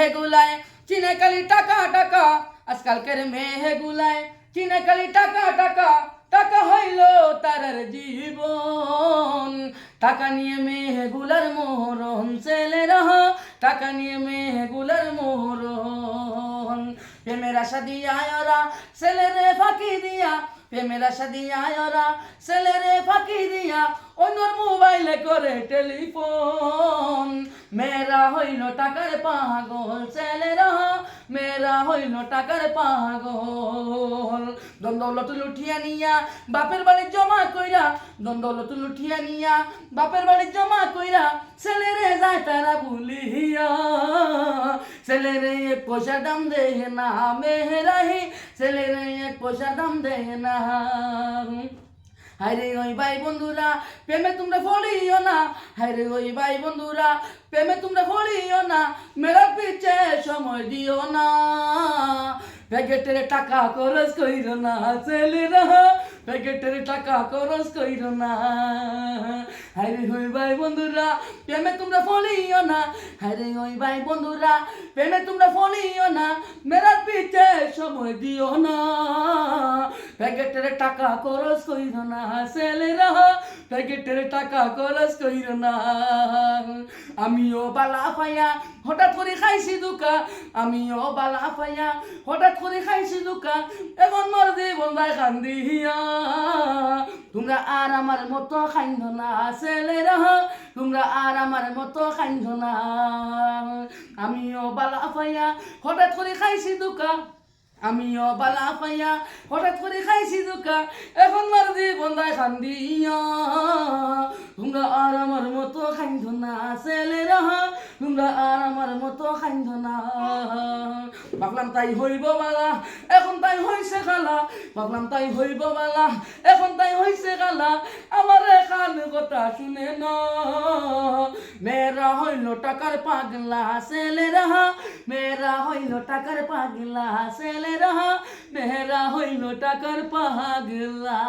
মেহে গুলায় চিনে কালি টাকা টাকা আজকালকের মেহে গুলায় চিনে কালি টাকা টাকা টাকা হইল তারার জীবন টাকা নিয়ে মেহে গুলার মোহরণ ছেলে রহ টাকা নিয়ে মেহে গুলার মোহরণ প্রেমের আশা দিয়া ওরা ছেলেরে ফাঁকি দিয়া প্রেমের আশা দিয়া ওরা ছেলেরে ফাঁকি দিয়া অন্যর মোবাইলে করে টেলিফোন মেয়েরা হইল টাকার পাগল, ছেলেরা, মেয়েরা হইল টাকার পাগল। দ্বন্দ্বলত লুঠিয়া নিয়া বাপের বাড়ি জমা কইরা দ্বন্দ্বলত লুঠিয়া নিয়া বাপের বাড়ি জমা কইরা ছেলেরে যায় তারা ভুলিয়া। ছেলেরে পয়সা দাম দেয় না মেহরাহি, ছেলেরে পয়সা দাম দেয় না। হায়রে ওই ভাই বন্ধুরা, প্রেমে তোমরা ফলিও না। হায়রে ওই ভাই বন্ধুরা, প্রেমে তোমরা ফলিও না। মেরা পিছে সময় দিও না। প্যাকেটের টাকা খরচ কইর না, ছেলেরা। প্যাকেটের টাকা খরচ কইর না। হায়রে ওই ভাই বন্ধুরা, প্রেমে তোমরা ফলিও না। হায়রে ওই ভাই বন্ধুরা, প্রেমে তোমরা ফলিও না। মেরা পিছে সময় দিও না। প্যাকেটের টাকা খরচ কইর না ছেলেরা প্যাকেটের টাকা খরচ কইর না। আমিও বালা পাইয়া হঠাৎ করে খাইছি দুকা। আমিও বালা পাইয়া হঠাৎ করে খাইছি দুকা। এখন মর জীবন যায় কান্দিয়া তোমরা আর আমার মতো খাইন্দ না ছেলেরা তোমরা আর আমার মতো খাইন্দ না। আমিও বালা পাইয়া হঠাৎ করে খাইছি দুকা। আমিও বালা পাইয়া হঠাৎ করে খাইছি দুকা। এখন মার দি যায় খান্দিয়া তোমরা আর আমার মতো খাইন্দ না, ছেলেরা। তোমরা আর আমার মতো খাইন্দ না। ভাবলাম তাই হইব বালা এখন তাই হইছে খালা। ভাবলাম তাই হইব বালা এখন তাই হইছে খালা। আমার খান কথা শুনে না। মেয়েরা হইল টাকার পাগলা ছেলেরা। মেয়েরা হইল টাকার পাগলা ছেলেরা। মেয়েরা হইল টাকার পাগলা।